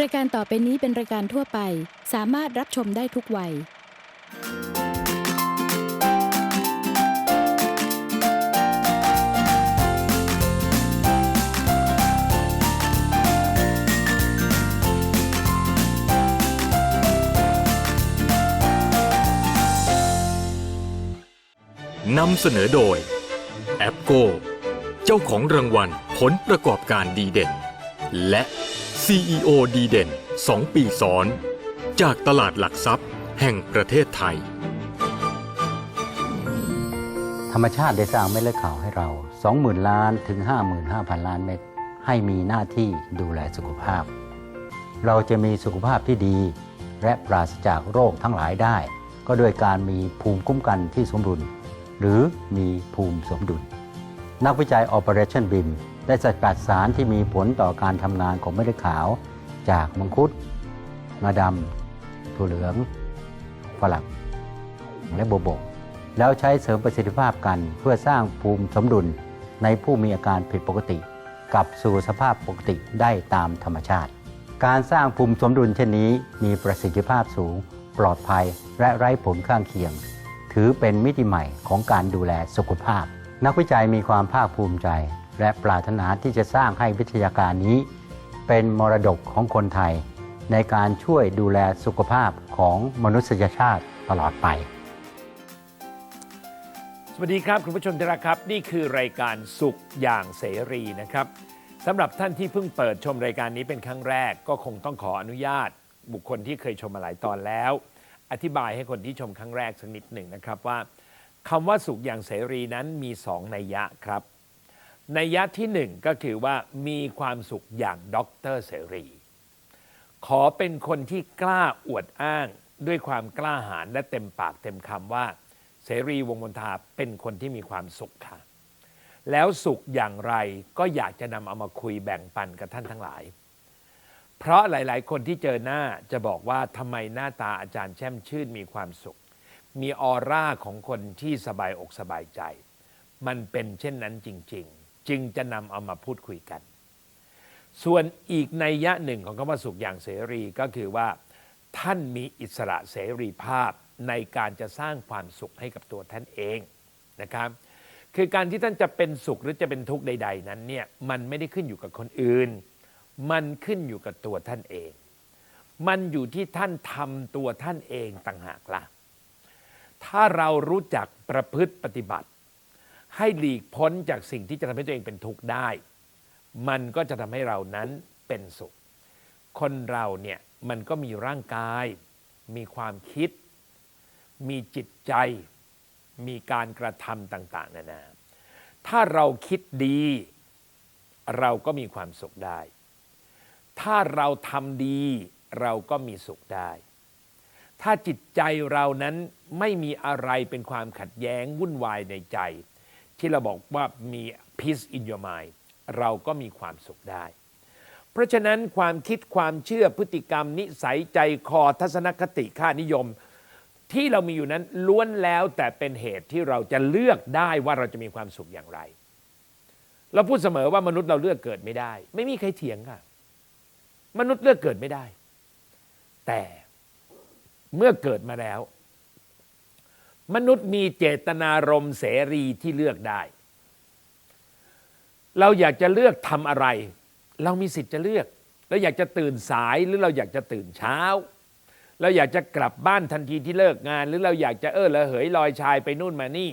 รายการต่อไปนี้เป็นรายการทั่วไป สามารถรับชมได้ทุกวัย นำเสนอโดย แอปโก เจ้าของรางวัลผลประกอบการดีเด่น และ CEO ดีเด่น 2 ปีซ้อน จากตลาดหลักทรัพย์แห่งประเทศไทย ธรรมชาติได้สร้างเม็ดเลือดขาวให้เรา 20,000 ล้านถึง 55,000 ล้านเม็ดให้มีหน้าที่ดูแลสุขภาพ เราจะมีสุขภาพที่ดี และปราศจากโรคทั้งหลายได้ ก็โดยการมีภูมิคุ้มกันที่สมดุล หรือมีภูมิสมดุล นักวิจัย Operation BIM ได้สกัดสารที่มีผลต่อการทำงานของเม็ดเลือดขาวจากมังคุดงาดำถั่วเหลืองฝรั่งและโบโบก แล้วใช้เสริมประสิทธิภาพกันเพื่อสร้างภูมิสมดุลในผู้มีอาการผิดปกติกลับสู่สภาพปกติได้ตามธรรมชาติ การสร้างภูมิสมดุลเช่นนี้มีประสิทธิภาพสูง ปลอดภัยและไร้ผลข้างเคียง ถือเป็นมิติใหม่ของการดูแลสุขภาพ นักวิจัยมีความภาคภูมิใจ และปรารถนาที่จะสร้างให้วิทยาการนี้ เป็นมรดกของคนไทย ในการช่วยดูแลสุขภาพของมนุษยชาติตลอดไป สวัสดีครับ คุณผู้ชมที่รักครับ นี่คือรายการสุขอย่างเสรีนะครับสำหรับท่านที่เพิ่งเปิดชมรายการนี้เป็นครั้งแรก ก็คงต้องขออนุญาต บุคคลที่เคยชมมาหลายตอนแล้ว อธิบายให้คนที่ชมครั้งแรกสักนิดหนึ่งนะครับว่าคำว่าสุขอย่างเสรีนั้นมีสองนัยยะครับ ในยะที่หนึ่งก็คือว่ามีความสุขอย่างด็อกเตอร์เสรี ขอเป็นคนที่กล้าอวดอ้างด้วยความกล้าหาญและเต็มปากเต็มคำว่า เสรีวงมนทาเป็นคนที่มีความสุขค่ะ แล้วสุขอย่างไรก็อยากจะนำเอามาคุยแบ่งปันกับท่านทั้งหลาย เพราะหลาย ๆ คนที่เจอหน้าจะบอกว่าทำไมหน้าตาอาจารย์แช่มชื่นมีความสุข มีออร่าของคนที่สบายอกสบายใจ มันเป็นเช่นนั้นจริง ๆ จึงจะนำเอามาพูดคุยกัน ส่วนอีกนัยยะหนึ่งของคำว่าสุขอย่างเสรีก็คือว่า ท่านมีอิสระเสรีภาพในการจะสร้างความสุขให้กับตัวท่านเองนะครับคือการที่ท่านจะเป็นสุขหรือจะเป็นทุกข์ใด ๆ นั้นเนี่ยมันไม่ได้ขึ้นอยู่กับคนอื่น มันขึ้นอยู่กับตัวท่านเอง มันอยู่ที่ท่านทำตัวท่านเองต่างหากละ่ะ ถ้าเรารู้จักประพฤติปฏิบัติ ให้หลีกพ้นจากสิ่งที่จะทำให้ตัวเองเป็นทุกข์ได้ มันก็จะทำให้เรานั้นเป็นสุข คนเราเนี่ยมันก็มีร่างกาย มีความคิด มีจิตใจ มีการกระทำต่าง ๆนานา ถ้าเราคิดดี เราก็มีความสุขได้ ถ้าเราทำดีเราก็มีสุขได้ ถ้าจิตใจเรานั้นไม่มีอะไรเป็นความขัดแย้งวุ่นวายในใจ ที่เราบอกว่ามี peace in your mind เราก็มีความสุขได้ เพราะฉะนั้นความคิดความเชื่อพฤติกรรม นิสัยใจคอทัศนคติค่านิยม ที่เรามีอยู่นั้นล้วนแล้วแต่เป็นเหตุที่เราจะเลือกได้ว่าเราจะมีความสุขอย่างไร เราพูดเสมอว่ามนุษย์เราเลือกเกิดไม่ได้ ไม่มีใครเถียงค่ะ มนุษย์เลือกเกิดไม่ได้ แต่เมื่อเกิดมาแล้ว มนุษย์มีเจตนารมณ์เสรีที่เลือกได้ เราอยากจะเลือกทำอะไร เรามีสิทธิ์จะเลือก เราอยากจะตื่นสายหรือเราอยากจะตื่นเช้า เราอยากจะกลับบ้านทันทีที่เลิกงาน หรือเราอยากจะเออระเหยลอยชายไปนู่นมานี่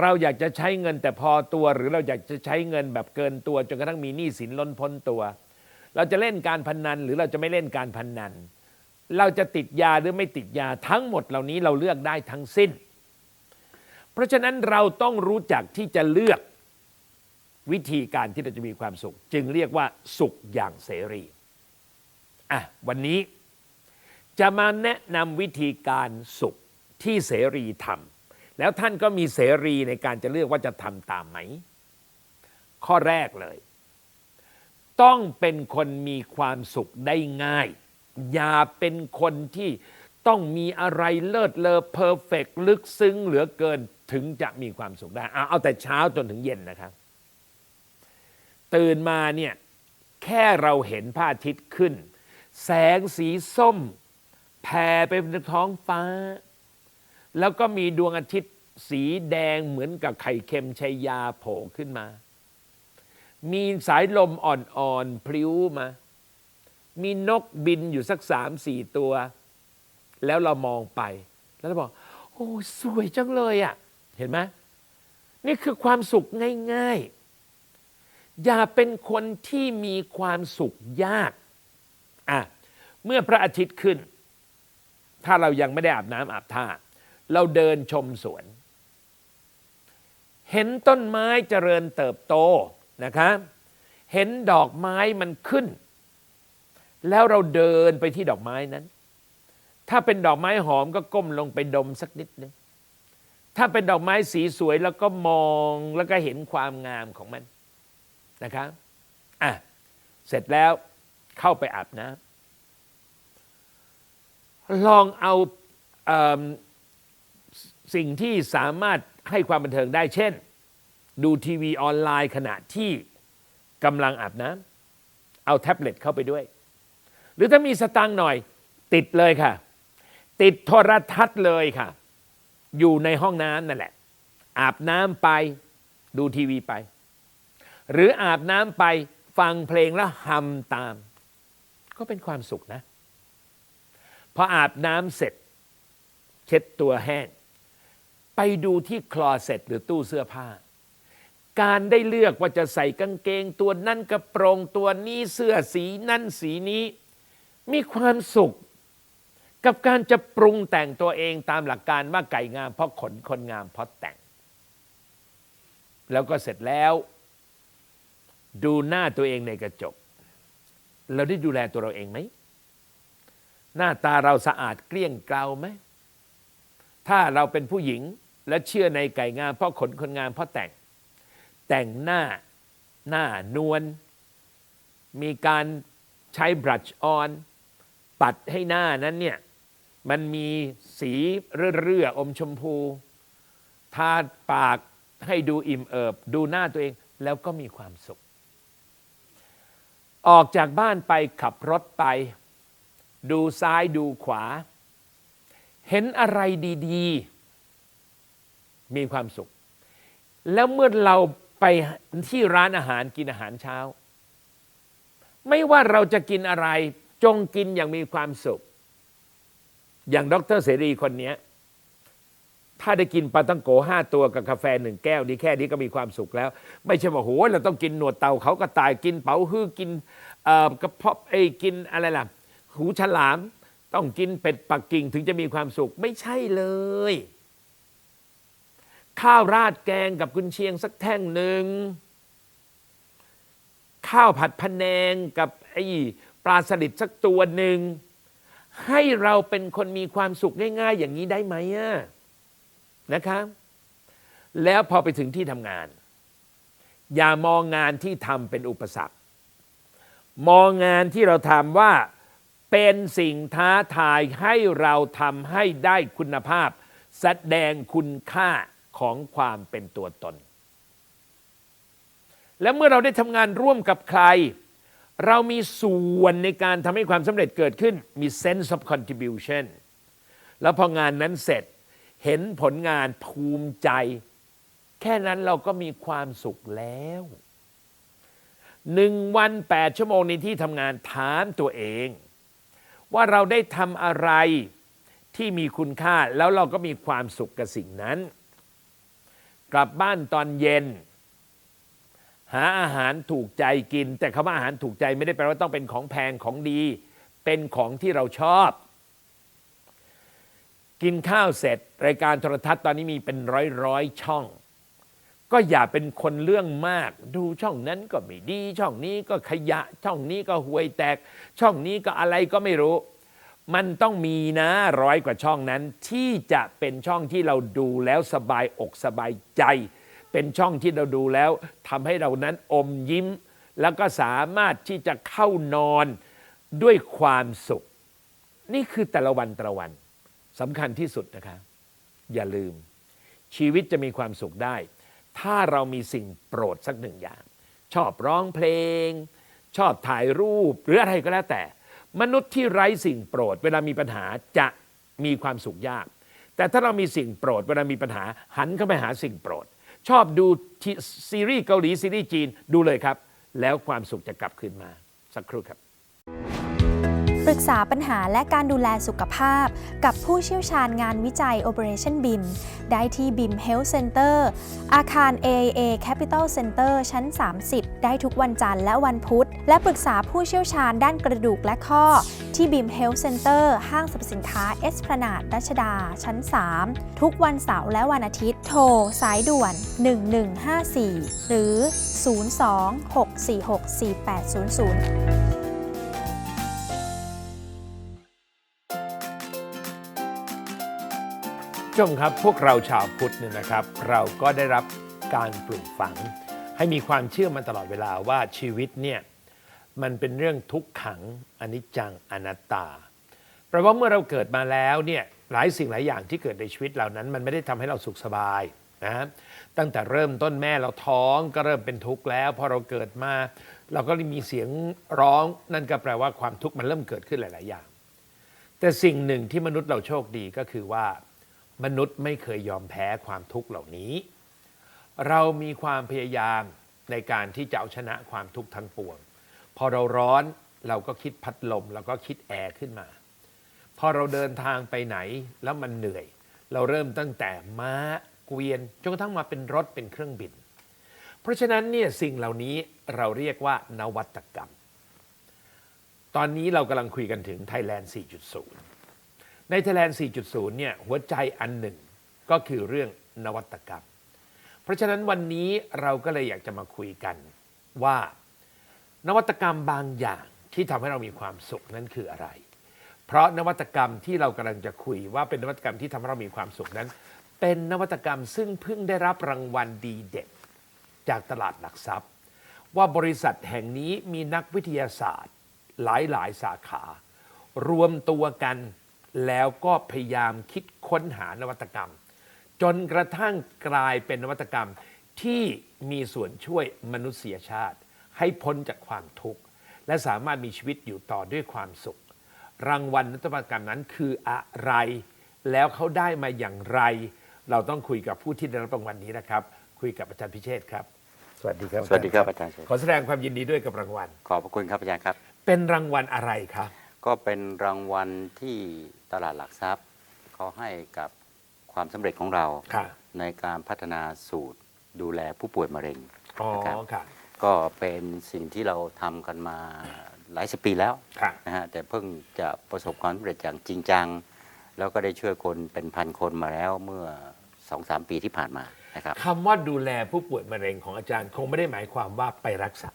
เราอยากจะใช้เงินแต่พอตัว หรือเราอยากจะใช้เงินแบบเกินตัวจนกระทั่งมีหนี้สินล้นพ้นตัว เราจะเล่นการพนนันหรือเราจะไม่เล่นการพนนัน เราจะติดยาหรือไม่ติดยาทั้งหมดเหล่านี้เราเลือกได้ทั้งสิ้น เพราะฉะนั้นเราต้องรู้จักที่จะเลือกวิธีการที่เราจะมีความสุข จึงเรียกว่าสุขอย่างเสรีอะวันนี้จะมาแนะนำวิธีการสุขที่เสรีทำแล้วท่านก็มีเสรีในการจะเลือกว่าจะทำตามไหม ข้อแรกเลย ต้องเป็นคนมีความสุขได้ง่าย อย่าเป็นคนที่ต้องมีอะไรเลิศเลอเพอร์เฟกลึกซึ้งเหลือเกินถึงจะมีความสุขได้เอาเอาแต่เช้าจนถึงเย็นนะครับ ตื่นมาเนี่ยแค่เราเห็นพระอาทิตย์ขึ้น แสงสีส้มแผ่ไปบนท้องฟ้า แล้วก็มีดวงอาทิตย์สีแดงเหมือนกับไข่เค็มชัยยาโผล่ขึ้นมา มีสายลมอ่อนๆพลิ้วมา มีนกบินอยู่สักสามสี่ตัว แล้วเรามองไป แล้วเราบอก โอ้ยสวยจังเลยอะ่ะ เห็นไหมนี่คือความสุขง่าย ๆ อย่าเป็นคนที่มีความสุขยากอะเมื่อพระอาทิตย์ขึ้น ถ้าเรายังไม่ได้อาบน้ำอาบท่า เราเดินชมสวน เห็นต้นไม้เจริญเติบโตนะคะ เห็นดอกไม้มันขึ้น แล้วเราเดินไปที่ดอกไม้นั้น ถ้าเป็นดอกไม้หอมก็ก้มลงไปดมสักนิดนึงถ้าเป็นดอกไม้สีสวยแล้วก็มองแล้วก็เห็นความงามของมันนะครับอะเสร็จแล้วเข้าไปอาบน้ำลองเอาเอสิ่งที่สามารถให้ความบันเทิงได้เช่น ดูทีวีออนไลน์ขณะที่กำลังอาบน้ำเอาแท็บเล็ตเข้าไปด้วย หรือถ้ามีสตังค์หน่อย ติดเลยค่ะ ติดโทรทัศน์เลยค่ะ อยู่ในห้องน้ำนั่นแหละ อาบน้ำไปดูทีวีไป หรืออาบน้ำไปฟังเพลงแล้วฮัมตาม ก็เป็นความสุขนะ พออาบน้ำเสร็จ เช็ดตัวแห้ง ไปดูที่คลอเซ็ตหรือตู้เสื้อผ้าการได้เลือกว่าจะใส่กางเกงตัวนั้นกระโปรงตัวนี้เสื้อสีนั่นสีนี้ มีความสุข กับการจะปรุงแต่งตัวเองตามหลักการว่าไก่งามเพราะขนคนงามเพราะแต่ง แล้วก็เสร็จแล้ว ดูหน้าตัวเองในกระจก เราได้ดูแลตัวเราเองไหม หน้าตาเราสะอาดเกลี้ยงเกลาไหม ถ้าเราเป็นผู้หญิงและเชื่อในไก่งามเพราะขนคนงามเพราะแต่ง แต่งหน้าหน้านวลมีการใช้บรัชออน ปัดให้หน้านั้นเนี่ยมันมีสีเรื่อๆอมชมพู ทาปากให้ดูอิ่มเอิบ ดูหน้าตัวเองแล้วก็มีความสุข ออกจากบ้านไปขับรถไป ดูซ้ายดูขวา เห็นอะไรดีๆ มีความสุข แล้วเมื่อเราไปที่ร้านอาหารกินอาหารเช้า ไม่ว่าเราจะกินอะไร จงกินอย่างมีความสุข อย่างดรเสรีคนนี้ถ้าได้กินปลาตังโกห้าตัวกับกาแฟหนึ่งแก้วนี่แค่นี้ก็มีความสุขแล้ว ไม่ใช่ว่าโหเราต้องกินหนวดเต่าเขาก็ตายกินเป๋าฮื้อกินกระเพาะไอ้กินอะไรล่ะ หูฉลาม ต้องกินเป็ดปักกิ่งถึงจะมีความสุขไม่ใช่เลย ข้าวราดแกงกับกุนเชียงสักแท่งหนึ่งข้าวผัดพะแนงกับไอ้ ปลาสลิดสักตัวหนึ่ง ให้เราเป็นคนมีความสุขง่าย ๆ อย่างนี้ได้ไหมอะนะครับแล้วพอไปถึงที่ทำงาน อย่ามองงานที่ทำเป็นอุปสรรค มองงานที่เราทำว่าเป็นสิ่งท้าทายให้เราทำให้ได้คุณภาพ แสดงคุณค่าของความเป็นตัวตน และเมื่อเราได้ทำงานร่วมกับใคร เรามีส่วนในการทำให้ความสำเร็จเกิดขึ้นมี sense of contribution แล้วพองานนั้นเสร็จเห็นผลงานภูมิใจ แค่นั้นเราก็มีความสุขแล้วหนึ่งวันแปดชั่วโมงในที่ทำงานถามตัวเอง ว่าเราได้ทำอะไรที่มีคุณค่าแล้วเราก็มีความสุขกับสิ่งนั้น กลับบ้านตอนเย็น หาอาหารถูกใจกิน แต่คำว่าอาหารถูกใจไม่ได้แปลว่าต้องเป็นของแพงของดี เป็นของที่เราชอบ กินข้าวเสร็จ รายการโทรทัศน์ตอนนี้มีเป็นร้อยร้อยช่อง ก็อย่าเป็นคนเรื่องมาก ดูช่องนั้นก็ไม่ดี ช่องนี้ก็ขยะ ช่องนี้ก็ห่วยแตก ช่องนี้ก็อะไรก็ไม่รู้ มันต้องมีนะร้อยกว่าช่องนั้นที่จะเป็นช่องที่เราดูแล้วสบายอกสบายใจ เป็นช่องที่เราดูแล้วทำให้เรานั้นอมยิ้ม แล้วก็สามารถที่จะเข้านอนด้วยความสุข นี่คือแต่ละวันแต่ละวันสำคัญที่สุดนะคะอย่าลืม ชีวิตจะมีความสุขได้ ถ้าเรามีสิ่งโปรดสักหนึ่งอย่าง ชอบร้องเพลง ชอบถ่ายรูปหรืออะไรก็แล้วแต่ มนุษย์ที่ไร้สิ่งโปรด เวลามีปัญหาจะมีความสุขยาก แต่ถ้าเรามีสิ่งโปรด เวลามีปัญหาหันเข้าไปหาสิ่งโปรด ชอบดูซีรีส์เกาหลีซีรีส์จีนดูเลยครับ แล้วความสุขจะกลับคืนมาสักครู่ครับ ปรึกษาปัญหาและการดูแลสุขภาพ กับผู้เชี่ยวชาญงานวิจัย Operation BIM ได้ที่ BIM Health Center อาคาร AIA Capital Center ชั้น 30 ได้ทุกวันจันทร์และวันพุธ และปรึกษาผู้เชี่ยวชาญด้านกระดูกและข้อ ที่ BIM Health Center ห้างสรรพสินค้าเอสพลานาดรัชดา ชั้น 3 ทุกวันเสาร์และวันอาทิตย์ โทร สายด่วน 1154 หรือ 02-646-4800 ชมครับพวกเราชาวพุทธเนี่ยนะครับ เราก็ได้รับการปลูกฝัง ให้มีความเชื่อมาตลอดเวลาว่าชีวิตเนี่ยมันเป็นเรื่องทุกขังอนิจจังอนัตตาแปลว่าเมื่อเราเกิดมาแล้วเนี่ยหลายสิ่งหลายอย่างที่เกิดในชีวิตเหล่านั้น มันไม่ได้ทำให้เราสุขสบายนะตั้งแต่เริ่มต้นแม่เราท้องก็เริ่มเป็นทุกข์แล้วพอเราเกิดมา เราก็มีเสียงร้องนั่นก็แปลว่าความทุกข์มันเริ่มเกิดขึ้นหลาย ๆ อย่าง แต่สิ่งหนึ่งที่มนุษย์เราโชคดีก็คือว่า มนุษย์ไม่เคยยอมแพ้ความทุกข์เหล่านี้ เรามีความพยายามในการที่จะเอาชนะความทุกข์ทั้งปวง พอเราร้อนเราก็คิดพัดลมเราก็คิดแอร์ขึ้นมา พอเราเดินทางไปไหนแล้วมันเหนื่อย เราเริ่มตั้งแต่ม้าเกวียนจนกระทั่งมาเป็นรถเป็นเครื่องบิน เพราะฉะนั้นเนี่ยสิ่งเหล่านี้เราเรียกว่านวัตกรรม ตอนนี้เรากำลังคุยกันถึง Thailand 4.0 ใน Thailand 4.0 เนี่ยหัวใจอันหนึ่งก็คือเรื่องนวัตกรรม เพราะฉะนั้นวันนี้เราก็เลยอยากจะมาคุยกันว่า นวัตกรรมบางอย่างที่ทำให้เรามีความสุขนั้นคืออะไร เพราะนวัตกรรมที่เรากำลังจะคุยว่าเป็นนวัตกรรมที่ทำให้เรามีความสุขนั้น เป็นนวัตกรรมซึ่งเพิ่งได้รับรางวัลดีเด่นจากตลาดหลักทรัพย์ ว่าบริษัทแห่งนี้มีนักวิทยาศาสตร์ หลายๆ สาขา รวมตัวกัน แล้วก็พยายามคิดค้นหานวัตกรรม จนกระทั่งกลายเป็นนวัตกรรมที่มีส่วนช่วยมนุษยชาติ ให้พ้นจากความทุกข์ และสามารถมีชีวิตอยู่ต่อด้วยความสุข รางวัลนวัตกรรมนั้นคืออะไร แล้วเขาได้มาอย่างไร เราต้องคุยกับผู้ที่ได้รับรางวัลนี้นะครับ คุยกับอาจารย์พิเชษฐ์ครับ สวัสดีครับสวัสดีครับอาจารย์ขอแสดงความยินดีด้วยกับรางวัล ขอบพระคุณครับอาจารย์ครับ เป็นรางวัลอะไรครับ ก็เป็นรางวัลที่ตลาดหลักทรัพย์เขาให้กับความสำเร็จของเรา ค่ะในการพัฒนาสูตรดูแลผู้ป่วยมะเร็ง อ๋อนะครับ ค่ะ ก็เป็นสิ่งที่เราทำกันมาหลายสิบปีแล้วค่ะ นะฮะแต่เพิ่งจะประสบความสำเร็จอย่างจริงจัง แล้วก็ได้ช่วยคนเป็นพันคนมาแล้วเมื่อสองสามปีที่ผ่านมานะครับ คำว่าดูแลผู้ป่วยมะเร็งของอาจารย์ คงไม่ได้หมายความว่าไปรักษา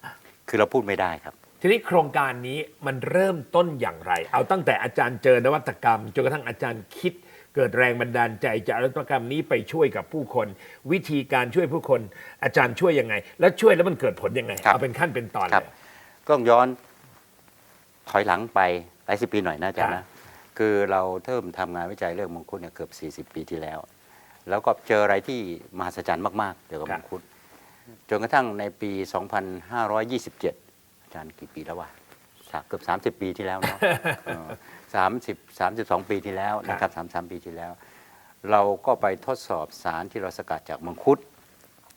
คือเราพูดไม่ได้ครับ ทีนี้โครงการนี้มันเริ่มต้นอย่างไร เอาตั้งแต่อาจารย์เจอนวัตกรรมจนกระทั่งอาจารย์คิด เกิดแรงบันดาลใจจากนวัตกรรมนี้ไปช่วยกับผู้คน วิธีการช่วยผู้คน อาจารย์ช่วยยังไง แล้วช่วยแล้วมันเกิดผลยังไง ครับ เอาเป็นขั้นเป็นตอนครับเลย ก็ต้องย้อนถอยหลังไปหลายสิบปีหน่อยนะอาจารย์ครันะบคือเราเริ่มทำงานวิจัยเรื่องมังคุดเนี่ยเกือบ 40 ปีที่แล้ว แล้วก็เจออะไรที่มหัศจรรย์มาก ๆ เกี่ยวกับมังคุดจนกระทั่งในปี 2527อา จารย์กี่ปีแล้ววะสามเกือบ30 ปีที่แล้วเนาะสามสิบสามสิบสองปีที่แล้วนะครับสามสามปีที่แล้ว เราก็ไปทดสอบสารที่เราสกัดจากมังคุด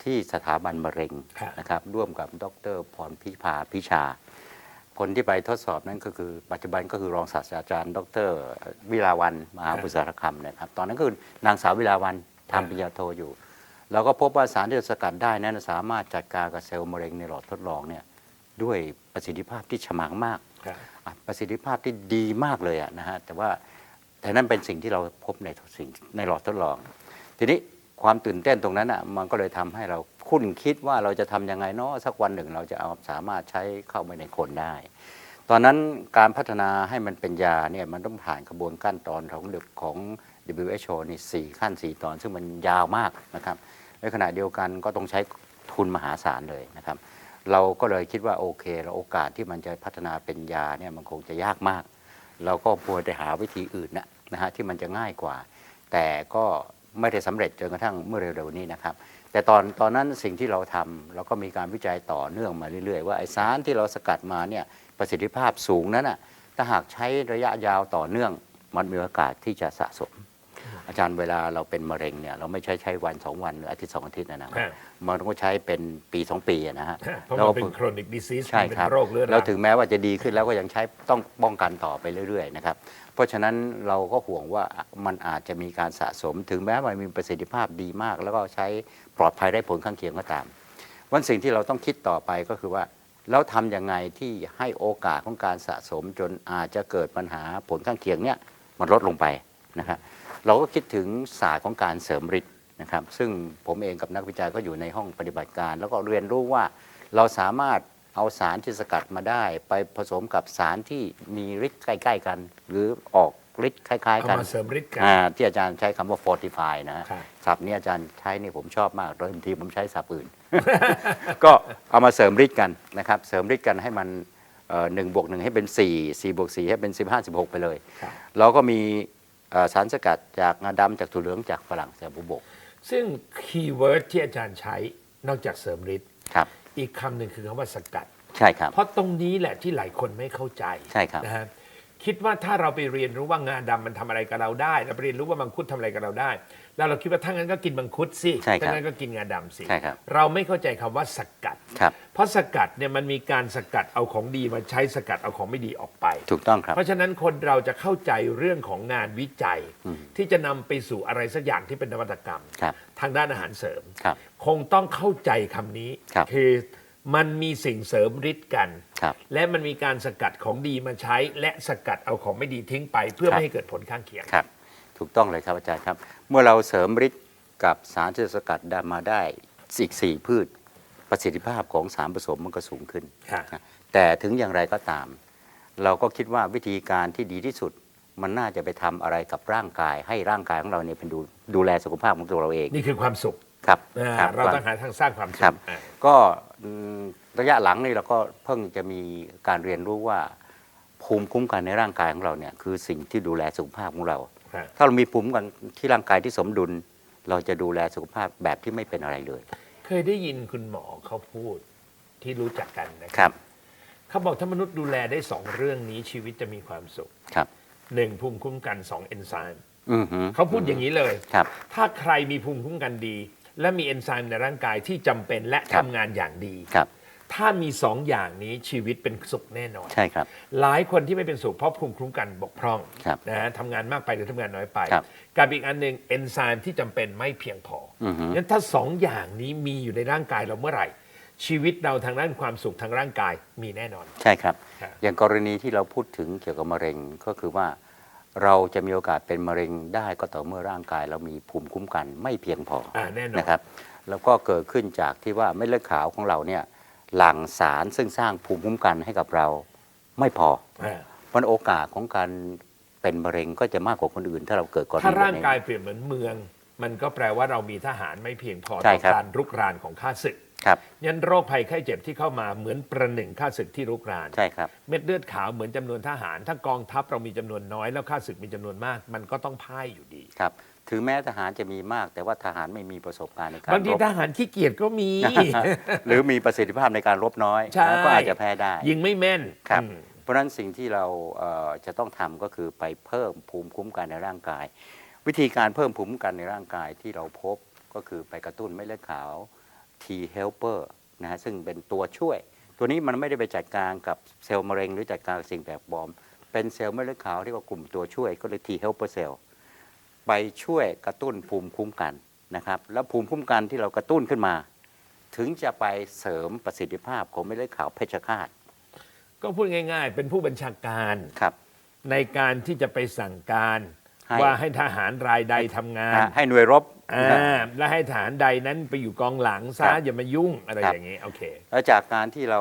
ที่สถาบันมะเร็งครับนะครับร่วมกับดรพรพิพาพิชา คนที่ไปทดสอบนั้นก็คือ ปัจจุบันก็คือรองศาสตราจารย์ ดรวิลาวันมหาบุษรคำนะครับ ตอนนั้นคือนางสาววิลาวันทำปริญญาโทอยู่เราก็พบว่าสารที่เราสกัดได้นั้นสามารถจัดการกับเซลล์มะเร็งในหลอดทดลองเนี่ย ด้วยประสิทธิภาพที่ฉมังมากครับอะประสิทธิภาพที่ดีมากเลยอะนะฮะแต่ว่าแต่นั่นเป็นสิ่งที่เราพบในสิ่งในหลอดทดลอง ทีนี้ความตื่นเต้นตรงนั้นอะมันก็เลยทำให้เราคุ้นคิดว่าเราจะทำยังไงเนาะสักวันหนึ่งเราจะเอาสามารถใช้เข้าไปในคนได้ ตอนนั้นการพัฒนาให้มันเป็นยาเนี่ยมันต้องผ่านกระบวนขั้นตอนของดึกของ WHO นี่สี่ขั้นสี่ตอน ซึ่งมันยาวมากนะครับในขณะเดียวกันก็ต้องใช้ทุนมหาศาลเลยนะครับ เราก็เลยคิดว่าโอเคแล้วโอกาสที่มันจะพัฒนาเป็นยาเนี่ยมันคงจะยากมาก เราก็พวรแต่หาวิธีอื่นนะนะฮะที่มันจะง่ายกว่า แต่ก็ไม่ได้สำเร็จจนกระทั่งเมื่อเร็วๆนี้นะครับ แต่ตอนตอนนั้นสิ่งที่เราทำเราก็มีการวิจัยต่อเนื่องมาเรื่อยๆ ว่าไอสารที่เราสกัดมาเนี่ยประสิทธิภาพสูงนั้นอะถ้าหากใช้ระยะยาวต่อเนื่อง มันมีโอกาสที่จะสะสม อาจารย์เวลาเราเป็นมะเร็งเนี่ยเราไม่ใช่ใช้วันสองวันหรืออาทิตย์สองอาทิตย์นะนะฮะมันก็ใช้เป็นปีสองปีอะนะฮะเพราะแล้วมันเป็น chronic disease ใช่มันครับเป็นโรคเรื้อรังแล้วถึงแม้ว่าจะดีขึ้นแล้วก็ยังใช้ต้องป้องกันต่อไปเรื่อยๆนะครับเพราะฉะนั้นเราก็ห่วงว่ามันอาจจะมีการสะสม ถึงแม้มันมีประสิทธิภาพดีมาก แล้วก็ใช้ปลอดภัยได้ผลข้างเคียงก็ตาม วันสิ่งที่เราต้องคิดต่อไปก็คือว่าแล้วทำยังไงที่ให้โอกาสของการสะสมจนอาจจะเกิดปัญหาผลข้างเคียงเนี่ยมันลดลงไปนะครับ เราก็คิดถึงศาสตร์ของการเสริมฤทธิ์นะครับ ซึ่งผมเองกับนักวิจัยก็อยู่ในห้องปฏิบัติการ แล้วก็เรียนรู้ว่าเราสามารถเอาสารที่สกัดมาได้ ไปผสมกับสารที่มีฤทธิ์ใกล้ ๆ กัน หรือออกฤทธิ์คล้ายเอาๆกันมาเสริมฤทธิ์กัน อ่าที่อาจารย์ใช้คำว่า fortify นะฮะครับ ศัพท์นี้อาจารย์ใช้นี่ผมชอบมากโดยบางทีผมใช้ศัพท์อื่น ก็เอามาเสริมฤทธิ์กันนะครับเสริมฤทธิ์กันให้มันหนึ่งบวกหนึ่งให้เป็น 4 4บวก4ให้เป็น 15 16 ไปเลย ครับ เราก็มีเอ่อ สารสกัดจากงาดำจากถั่วเหลืองจากฝรั่งจากบุบก ซึ่งคีย์เวิร์ดที่อาจารย์ใช้นอกจากเสริมฤทธิ์ครับอีกคำหนึ่งคือคำว่าสกัด ใช่ครับ เพราะตรงนี้แหละที่หลายคนไม่เข้าใจใช่ครับนะฮะ คิดว่าถ้าเราไปเรียนรู้ว่างาดำมันทำอะไรกับเราได้เราไปเรียนรู้ว่ามังคุดทำอะไรกับเราได้ แล้วเราคิดว่าถ้างั้นก็กินมังคุดสิใช่ครับถ้างั้นก็กินงาดำสิใช่ครับเราไม่เข้าใจคำว่าสกัดครับเพราะสกัดเนี่ยมันมีการสกัดเอาของดีมาใช้สกัดเอาของไม่ดีออกไป ถูกต้องครับ เพราะฉะนั้นคนเราจะเข้าใจเรื่องของงานวิจัย ที่จะนำไปสู่อะไรสักอย่างที่เป็นนวัตกรรมครับทางด้านอาหารเสริมครับคงต้องเข้าใจคำนี้ครับอ มันมีสิ่งเสริมฤทธิ์กันครับและมันมีการสกัดของดีมาใช้ และสกัดเอาของไม่ดีทิ้งไป เพื่อครับไม่ให้เกิดผลข้างเคียงครับ ถูกต้องเลยครับอาจารย์ครับ เมื่อเราเสริมฤทธิ์กับสารที่สกัดได้มาได้อีกสี่พืช ประสิทธิภาพของสารผสมมันก็สูงขึ้นครับนะแต่ถึงอย่างไรก็ตาม เราก็คิดว่าวิธีการที่ดีที่สุด มันน่าจะไปทำอะไรกับร่างกาย ให้ร่างกายของเราเนี่ยเป็นดูดูแลสุขภาพของตัวเราเอง นี่คือความสุขครับอ่าครับเราต้องหาทางสร้างความสุครัขบอ่าก็อืม ระยะหลังนี่เราก็เพิ่งจะมีการเรียนรู้ว่า ภูมิคุ้มกันในร่างกายของเราเนี่ยคือสิ่งที่ดูแลสุขภาพของเราครับถ้าเรามีภูมิคุ้มกันที่ร่างกายที่สมดุล เราจะดูแลสุขภาพแบบที่ไม่เป็นอะไรเลยเคยได้ยินคุณหมอเขาพูดที่รู้จักกันนะครับเขาบอกถ้ามนุษย์ดูแลได้สองเรื่องนี้ชีวิตจะมีความสุขครับ หนึ่งภูมิคุ้มกันสองเอนไซม์อือหือเขาพูดอย่างนี้เลย ครับ ถ้าใครมีภูมิคุ้มกันดี และมีเอนไซม์ในร่างกายที่จำเป็นและครัทำบงานอย่างดี ครับ ถ้ามีสองอย่างนี้ชีวิตเป็นสุขแน่นอน ใช่ครับ หลายคนที่ไม่เป็นสุขเพราะภูมิคุ้มกันบกพร่องครับนะฮะทำงานมากไปหรือทำงานน้อยไป ครับกับอีกอันหนึ่งเอนไซม์ที่จำเป็นไม่เพียงพอออฮึ งั้นถ้าสองอย่างนี้มีอยู่ในร่างกายเราเมื่อไหร่ ชีวิตเราทางด้านความสุขทางร่างกายมีแน่นอน ใช่ครับ ครับ อย่างกรณีที่เราพูดถึงเกี่ยวกับมะเร็งก็คือว่า เราจะมีโอกาสเป็นมะเร็งได้ก็ต่อเมื่อร่างกาย เรามีภูมิคุ้มกันไม่เพียงพออ่าแน่นอน นะครับ แล้วก็เกิดขึ้นจากที่ว่าเม็ดเลือดขาวของเราเนี่ยหลั่งสารซึ่งสร้างภูมิคุ้มกันให้กับเราไม่พออ่าเพราะโอกาสของการเป็นมะเร็งก็จะมากกว่าคนอื่น ถ้าเราเกิดกรณีถ้าร่างแบบนี้กายเปรียบเหมือนเมือง มันก็แปลว่าเรามีทหารไม่เพียงพอใช่ต่อครับ การรุกรานของข้าศึก ครับยันโรคภัยไข้เจ็บที่เข้ามาเหมือนประหนึ่งข้าศึกที่รุกราน ใช่ครับ เม็ดเลือดขาวเหมือนจำนวนทหาร ถ้ากองทัพเรามีจำนวนน้อยแล้วข้าศึกมีจำนวนมาก มันก็ต้องพ่ายอยู่ดี ครับ ถึงแม้ทหารจะมีมาก แต่ว่าทหารไม่มีประสบการณ์ในการบางทีรบ ทหารขี้เกียจก็มี หรือมีประสิทธิภาพในการรบน้อยใช่ก็อาจจะแพ้ได้ ยิงไม่แม่นครับ อืม เพราะฉะนั้นสิ่งที่เราเอ่อจะต้องทำก็คือไปเพิ่มภูมิคุ้มกันในร่างกาย วิธีการเพิ่มภูมิคุ้มกันในร่างกายที่เราพบก็คือไปกระตุ้นเม็ดเลือดขาว T helper นะฮะซึ่งเป็นตัวช่วย ตัวนี้มันไม่ได้ไปจัดการกับเซลล์มะเร็งหรือจัดการกับสิ่งแปลกปลอม เป็นเซลล์เม็ดเลือดขาวที่ว่ากลุ่มตัวช่วยก็เลย T helper cell ไปช่วยกระตุ้นภูมิคุ้มกันนะครับ แล้วภูมิคุ้มกันที่เรากระตุ้นขึ้นมา ถึงจะไปเสริมประสิทธิภาพของเม็ดเลือดขาวเพชฌฆาตก็พูดง่าย ๆ เป็นผู้บัญชาการครับ ในการที่จะไปสั่งการให้ ว่าให้ทหารรายใดทำงานอะให้หน่วยรบอ่าและให้ทหารใดนั้นไปอยู่กองหลังซะครับอย่ามายุ่งอะไรครับอย่างนี้โอเคแล้วจากการที่เรา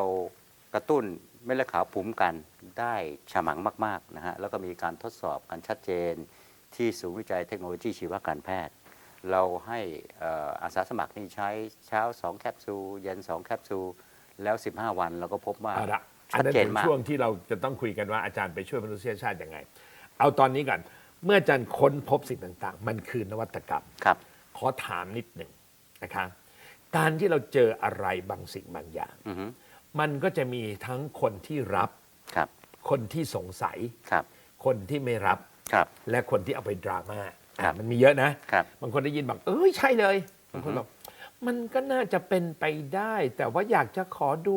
กระตุ้นเม็ดเลือดขาวภูมิกันได้ฉมังมากๆนะฮะแล้วก็มีการทดสอบกันชัดเจนที่ศูนย์วิจัยเทคโนโลยีชีวการแพทย์ เราให้เอ่ออาสาสมัครนี่ใช้เช้า 2 แคปซูลเย็น 2 แคปซูลแล้ว 15 วันเราก็พบว่าเอาละอัชันดนั้นเจนถึงมากช่วงที่เราจะต้องคุยกันว่าอาจารย์ไปช่วยมนุษยชาติยังไง เอาตอนนี้ก่อน เมื่ออาจารย์ค้นพบสิ่งต่างๆ มันคือนวัตกรรม ครับ ขอถามนิดหนึ่งนะครับการที่เราเจออะไรบางสิ่งบางอย่าง อือฮึมันก็จะมีทั้งคนที่รับ ครับ คนที่สงสัย ครับ คนที่ไม่รับ ครับ และคนที่เอาไปดราม่าครับอะมันมีเยอะนะ ครับ บางคนได้ยินบอกเอ้ยใช่เลย บางคนบอกมันก็น่าจะเป็นไปได้ แต่ว่าอยากจะขอดู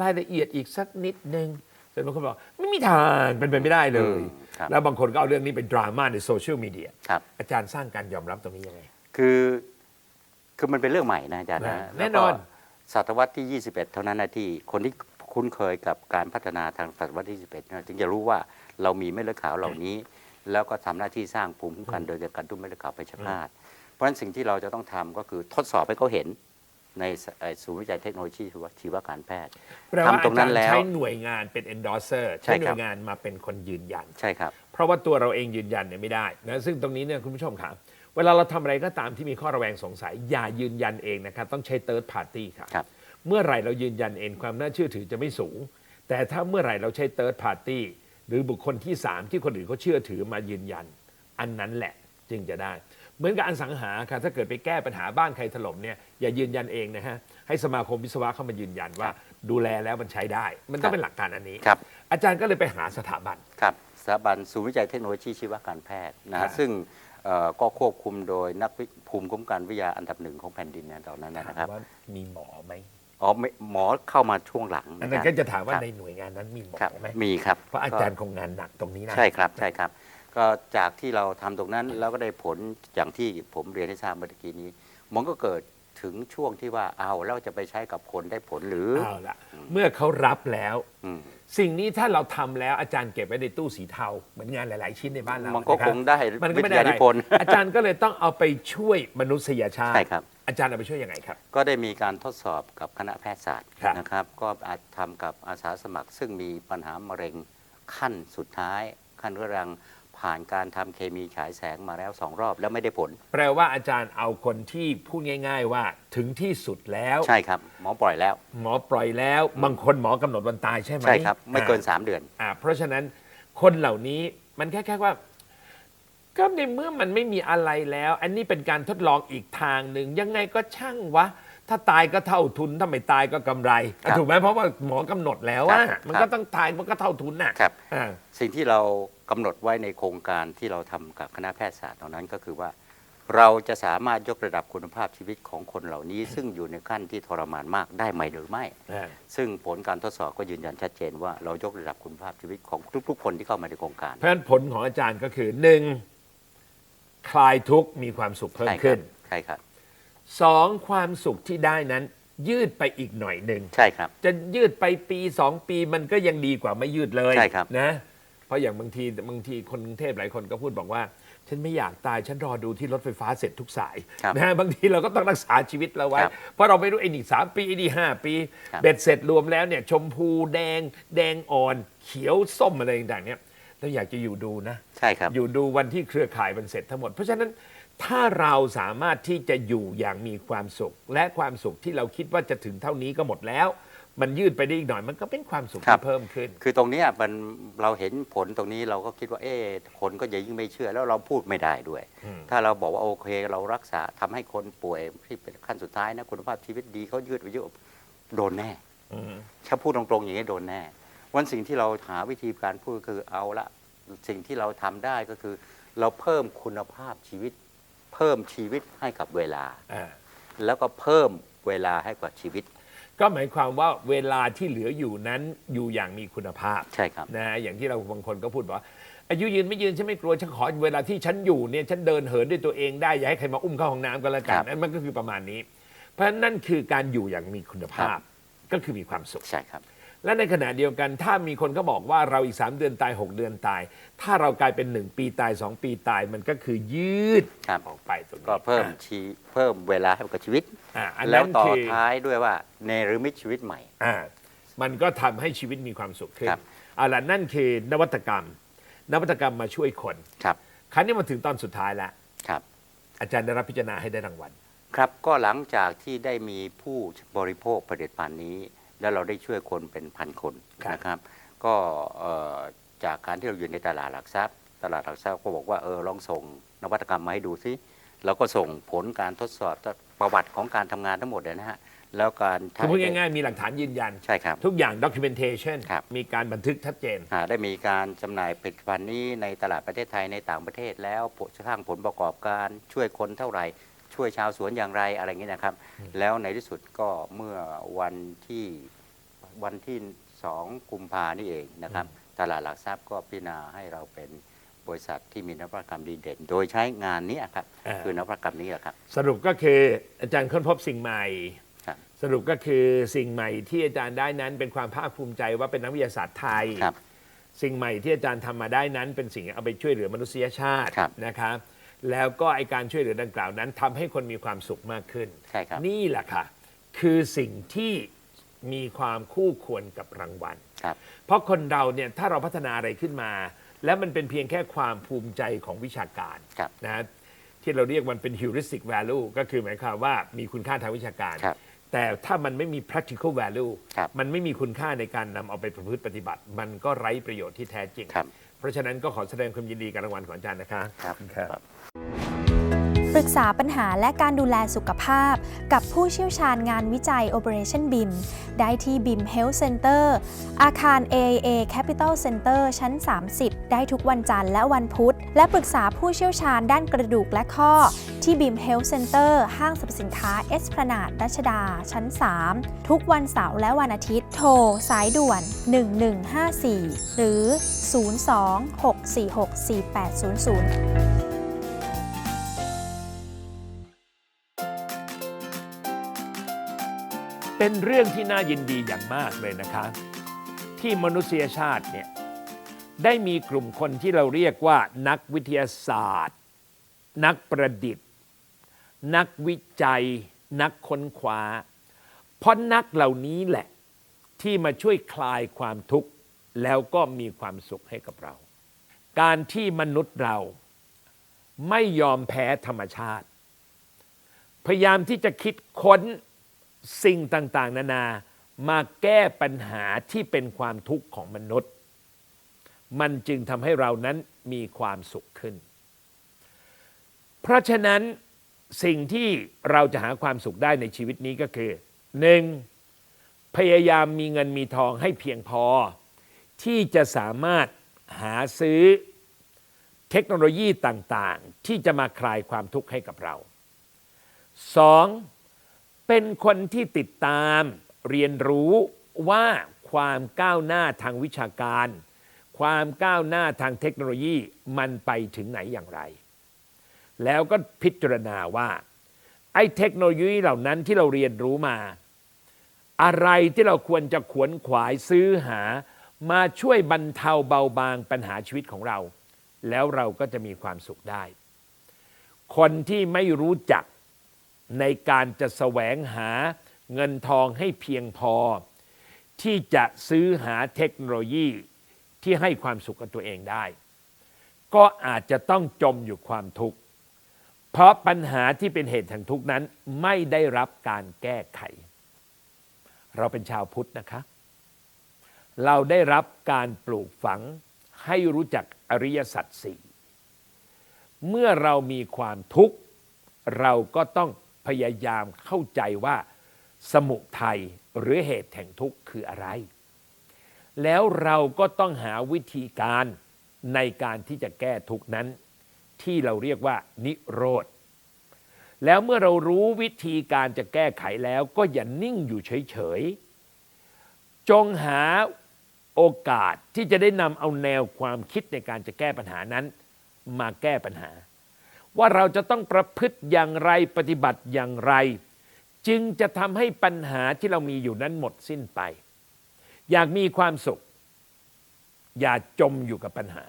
รายละเอียดอีกสักนิดนึงแต่บางคนบอกไม่มีทางเป็นไปไม่ได้เลย อืมครับ แล้วบางคนก็เอาเรื่องนี้ไปดราม่าในโซเชียลมีเดียครับอาจารย์สร้างการยอมรับตรงนี้ยังไง คือคือมันเป็นเรื่องใหม่นะอาจารย์นะแน่นอนล้วก็ศตวรรษที่ 21 เท่านั้นนะที่คนที่คุ้นเคยกับการพัฒนาทางศตวรรษที่ 21นะจึงจะรู้ว่าเรามีเม็ดเลือดขาวเหล่านี้ แล้วก็ทำหน้าที่สร้างภูมิคุ้มกันโดยการตุ้มเม็ดเลือดขาวไปชพาตเพราะฉะนั้นสิ่งที่เราจะต้องทำก็คือทดสอบให้เขาเห็น ในสเอ่อศูนย์วิจัยเทคโนโลยีชีวชีวการแพทย์แปลว่าทำตรงนั้นอาจารย์แล้วใช้หน่วยงานเป็น endorser ใช่ใช้หครัน่บวยงานมาเป็นคนยืนยันใช่ครับ เพราะว่าตัวเราเองยืนยันเนี่ยไม่ได้นะซึ่งตรงนี้เนี่ยคุณผู้ชมครับเวลาเราทำอะไรก็ตามที่มีข้อระแวงสงสัย อย่ายืนยันเองนะครับต้องใช้ third party ครับครับเมื่อไหร่เรายืนยันเองความน่าเชื่อถือจะไม่สูง แต่ถ้าเมื่อไหร่เราใช้ third party หรือบุคคลที่ 3 ที่คนอื่นเขาเชื่อถือมายืนยัน อันนั้นแหละจึงจะได้ เหมือนกับอันสังหาครับถ้าเกิดไปแก้ปัญหาบ้านใครถล่มเนี่ยอย่ายืนยันเองนะฮะให้สมาคมวิศวะเข้ามายืนยันว่า ดูแลแล้วมันใช้ได้ มันต้องเป็นหลักการอันนี้ ครับ อาจารย์ก็เลยไปหาสถาบัน ครับสถาบันศูนย์วิจัยเทคโนโลยีชีวการแพทย์นะครัฮะบซึ่งเอ่อก็ควบคุมโดยนักวิภูมิคุ้มกันวิทยาอันดับหนึ่งของแผ่นดินเนยตอนนั้นนะครับว่ามีหมอไหมอ๋อไม่หมอเข้ามาช่วงหลังอันนั้นคก็รับจะถามว่าครับในหน่วยงานนั้นมีหมอครับไหมมีครับเพราะอาจารย์คงงานหนักตรงนี้นะ ใช่ครับใช่ครับ ก็จากที่เราทำตรงนั้นแล้วก็ได้ผลอย่างที่ผมเรียนให้ทราบเมื่อกี้นี้ มันก็เกิดถึงช่วงที่ว่าเอาแล้วจะไปใช้กับคนได้ผลหรือเอาละเมื่อเขารับแล้วอืมสิ่งนี้ถ้าเราทำแล้วอาจารย์เก็บไว้ในตู้สีเทาเหมือนงานหลาย ๆ ชิ้นในบ้านเรา มันก็ะรับคงได้มันก็ไม่ได้วิทอะไรยานิพนธ์อาจารย์ก็เลยต้องเอาไปช่วยมนุษยชาติใช่ครับอาจารย์เอาไปช่วยยังไงครับ ก็ได้มีการทดสอบกับคณะแพทยศาสตร์ครับนะครับ ก็อาจทำกับอาสาสมัครซึ่งมีปัญหามะเร็งขั้นสุดท้ายขั้นเรื้อรัง ผ่านการทำเคมีฉายแสงมาแล้วสองรอบแล้วไม่ได้ผล แปลว่าอาจารย์เอาคนที่พูดง่าย ๆ ว่าถึงที่สุดแล้วใช่ครับ หมอปล่อยแล้ว หมอปล่อยแล้ว บางคนหมอกำหนดวันตายใช่ไหมใช่ครับ ไม่เกินอ่า3เดือนอ่าเพราะฉะนั้นคนเหล่านี้มันแค่แค่ว่าก็ในเมื่อมันไม่มีอะไรแล้ว อันนี้เป็นการทดลองอีกทางหนึ่งยังไงก็ช่างวะ ถ้าตายก็เท่าทุนถ้าไม่ตายก็กำไรครับถูกไหมเพราะว่าหมอกำหนดแล้วอะครับมันครัก็บต้องตายมันก็เท่าทุนน่ะครับอ่าสิ่งที่เรา กำหนดไว้ในโครงการที่เราทำกับคณะแพทยศาสตร์ตอนนั้นก็คือว่า เราจะสามารถยกระดับคุณภาพชีวิตของคนเหล่านี้ ซึ่งอยู่ในขั้นที่ทรมานมากได้ไหมหรือไม่อ่าซึ่งผลการทดสอบก็ยืนยันชัดเจนว่าเรายกระดับคุณภาพชีวิตของทุก ๆ คนที่เข้ามาในโครงการ เพราะฉะนั้นผลของอาจารย์ก็คือหนึ่งคลายทุกข์มีความสุขเพิ่มใช่ครัขึ้นใช่ครับสองความสุขที่ได้นั้น ยืดไปอีกหน่อยหนึ่งใช่ครับ จะยืดไปปีสองปีมันก็ยังดีกว่าไม่ยืดเลยใช่ครับนะ เพราะอย่างบางทีบางทีคนกรุงเทพหลายคนก็พูดบอกว่า ฉันไม่อยากตายฉันรอดูที่รถไฟฟ้าเสร็จทุกสายครับนะบางทีเราก็ต้องรักษาชีวิตเราไว้ ครับเพราะเราไม่รู้ไอ้นี่สามปีไอ้นี่ห้าปี ครับ เบ็ดเสร็จรวมแล้วเนี่ยชมพูแดง แดงอ่อน เขียวส้มอะไรต่างๆเนี่ยเราอยากจะอยู่ดูนะ ใช่ครับ อยู่ดูวันที่เครือข่ายมันเสร็จทั้งหมด เพราะฉะนั้นถ้าเราสามารถที่จะอยู่อย่างมีความสุข และความสุขที่เราคิดว่าจะถึงเท่านี้ก็หมดแล้ว มันยืดไปได้อีกหน่อย มันก็เป็นความสุขครัที่บเพิ่มขึ้น คือตรงเนี้ยมันเราเห็นผลตรงนี้เราก็คิดว่าเอ๊ะคนก็จะยิ่งไม่เชื่อแล้วเราพูดไม่ได้ด้วย อืม ถ้าเราบอกว่าโอเคเรารักษาทำให้คนป่วยที่เป็นขั้นสุดท้ายนะคุณภาพชีวิตดีเขายืดไปเยอะโดนแน่ อืม ถ้าพูดตรงๆอย่างนี้โดนแน่ วันสิ่งที่เราหาวิธีการพูดคือเอาละ สิ่งที่เราทำได้ก็คือ เราเพิ่มคุณภาพชีวิต เพิ่มชีวิตให้กับเวลา อ่า แล้วก็เพิ่มเวลาให้กับชีวิต ก็หมายความว่าเวลาที่เหลืออยู่นั้นอยู่อย่างมีคุณภาพใช่ครับนะอย่างที่เราบางคนก็พูดว่า อายุยืนไม่ยืนฉันไม่กลัวฉันขอเวลาที่ฉันอยู่เนี่ยฉันเดินเหินด้วยตัวเองได้อย่าให้ใครมาอุ้มเข้าห้องน้ำก็แล้วกันครับ นั่นมันก็คือประมาณนี้ เพราะฉะนั้นนั่นคือการอยู่อย่างมีคุณภาพก็คือมีความสุข ใช่ครับ และในขณะเดียวกัน ถ้ามีคนเขาบอกว่าเราอีก 3 เดือนตาย 6 เดือนตาย ถ้าเรากลายเป็น 1 ปีตาย 2 ปีตายมันก็คือยืดครับ ออกไปตรงนี้ก็เพิ่มชีเพิ่มเวลาให้กับชีวิต อ่าอันแล้นั้วนต่อคือท้ายด้วยว่าเนรมิตชีวิตใหม่ อ่ามันก็ทำให้ชีวิตมีความสุขขึ้นครับ เอาล่ะนั่นคือนวัตกรรม นวัตกรรมมาช่วยคน ครับครั้นี้มาถึงตอนสุดท้ายแล้ว ครับ อาจารย์ได้รับพิจารณาให้ได้รางวัล ครับก็หลังจากที่ได้มีผู้บริโภคผลิตภัณฑ์นี้ แล้วเราได้ช่วยคนเป็นพันคนครับนะครับ ก็เอ่อจากการที่เราอยู่ในตลาดหลักทรัพย์ ตลาดหลักทรัพย์ก็บอกว่าเออลองส่งนวัตกรรมมาให้ดูซิเราก็ส่งผลการทดสอบประวัติของการทำงานทั้งหมดเลยนะฮะแล้วการคือพูดง่ายๆมีหลักฐานยืนยันใช่ครับทุกอย่าง documentation ครับมีการบันทึกชัดเจนอ่าได้มีการจำหน่ายผลิตภัณฑ์นี้ในตลาดประเทศไทยในต่างประเทศแล้วผลสร้างผลประกอบการช่วยคนเท่าไหร่ ช่วยชาวสวนอย่างไรอะไรอย่างนี้นะครับ แล้วในที่สุดก็เมื่อวันที่วันที่สองกุมภานี่เองนะครับตลาดหลักทรัพย์ก็พิจารณาให้เราเป็นบริษัทที่มีนวัตกรรมดีเด่น โดยใช้งานนี้ครับอ่าคือนวัตกรรมนี้แหละครับ สรุปก็คืออาจารย์ค้นพบสิ่งใหม่ครับสรุปก็คือสิ่งใหม่ที่อาจารย์ได้นั้นเป็นความภาคภูมิใจว่าเป็นนักวิทยาศาสตร์ไทยครับสิ่งใหม่ที่อาจารย์ทำมาได้นั้นเป็นสิ่งเอาไปช่วยเหลือมนุษยชาติครับนะครับ แล้วก็ไอการช่วยเหลือดังกล่าวนั้นทำให้คนมีความสุขมากขึ้น ใช่ครับ นี่แหละค่ะ คือสิ่งที่มีความคู่ควรกับรางวัล ครับ เพราะคนเราเนี่ยถ้าเราพัฒนาอะไรขึ้นมา แล้วมันเป็นเพียงแค่ความภูมิใจของวิชาการครับนะที่เราเรียกมันเป็น heuristic value ก็คือหมายความว่ามีคุณค่าทางวิชาการ ครับแต่ถ้ามันไม่มี practical value ครับ มันไม่มีคุณค่าในการนำเอาไปประพฤติปฏิบัติ มันก็ไร้ประโยชน์ที่แท้จริง ครับ เพราะฉะนั้นก็ขอแสดงความยินดีกับรางวัลของอาจารย์นะคะ ครับ ครับครับ ปรึกษาปัญหาและการดูแลสุขภาพ กับผู้เชี่ยวชาญงานวิจัย Operation BIM ได้ที่ BIM Health Center อาคาร AIA Capital Center ชั้น 30 ได้ทุกวันจันทร์และวันพุธ และปรึกษาผู้เชี่ยวชาญด้านกระดูกและข้อ ที่ BIM Health Center ห้างสรรพสินค้าเอสพลานาดรัชดา ชั้น 3 ทุกวันเสาร์และวันอาทิตย์ โทร สายด่วน 1154 หรือ 02-646-4800 เป็นเรื่องที่น่ายินดีอย่างมากเลยนะคะ ที่มนุษยชาติเนี่ยได้มีกลุ่มคนที่เราเรียกว่า นักวิทยาศาสตร์ นักประดิษฐ์ นักวิจัย นักค้นคว้า เพราะนักเหล่านี้แหละ ที่มาช่วยคลายความทุกข์ แล้วก็มีความสุขให้กับเรา การที่มนุษย์เราไม่ยอมแพ้ธรรมชาติ พยายามที่จะคิดค้น สิ่งต่างๆ นานามาแก้ปัญหาที่เป็นความทุกข์ของมนุษย์ มันจึงทำให้เรานั้นมีความสุขขึ้น เพราะฉะนั้นสิ่งที่เราจะหาความสุขได้ในชีวิตนี้ก็คือหนึ่งพยายามมีเงินมีทองให้เพียงพอ ที่จะสามารถหาซื้อเทคโนโลยีต่างๆ ที่จะมาคลายความทุกข์ให้กับเราสอง เป็นคนที่ติดตามเรียนรู้ว่าความก้าวหน้าทางวิชาการ ความก้าวหน้าทางเทคโนโลยีมันไปถึงไหนอย่างไร แล้วก็พิจารณาว่า ไอ้เทคโนโลยีเหล่านั้นที่เราเรียนรู้มา อะไรที่เราควรจะขวนขวายซื้อหา มาช่วยบรรเทาเบาบางปัญหาชีวิตของเรา แล้วเราก็จะมีความสุขได้ คนที่ไม่รู้จัก ในการจะแสวงหาเงินทองให้เพียงพอ ที่จะซื้อหาเทคโนโลยีที่ให้ความสุขกับตัวเองได้ ก็อาจจะต้องจมอยู่ความทุกข์ เพราะปัญหาที่เป็นเหตุแห่งทุกข์นั้นไม่ได้รับการแก้ไข เราเป็นชาวพุทธนะคะ เราได้รับการปลูกฝังให้รู้จักอริยสัจสี่เมื่อเรามีความทุกข์ เราก็ต้อง พยายามเข้าใจว่าสมุทัยหรือเหตุแห่งทุกข์คืออะไร แล้วเราก็ต้องหาวิธีการในการที่จะแก้ทุกข์นั้น ที่เราเรียกว่านิโรธ แล้วเมื่อเรารู้วิธีการจะแก้ไขแล้วก็อย่านิ่งอยู่เฉยๆ จงหาโอกาสที่จะได้นำเอาแนวความคิดในการจะแก้ปัญหานั้น มาแก้ปัญหา ว่าเราจะต้องประพฤติอย่างไรปฏิบัติอย่างไร จึงจะทำให้ปัญหาที่เรามีอยู่นั้นหมดสิ้นไป อยากมีความสุข อย่าจมอยู่กับปัญหา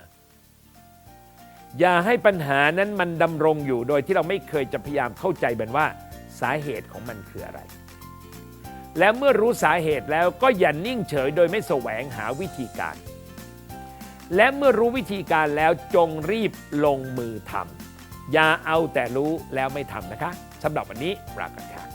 อย่าให้ปัญหานั้นมันดำรงอยู่โดยที่เราไม่เคยจะพยายามเข้าใจมันว่าสาเหตุของมันคืออะไร แล้วเมื่อรู้สาเหตุแล้วก็อย่านิ่งเฉยโดยไม่แสวงหาวิธีการ และเมื่อรู้วิธีการแล้วจงรีบลงมือทำ อย่าเอาแต่รู้แล้วไม่ทำนะคะสำหรับวันนี้ลากันค่ะ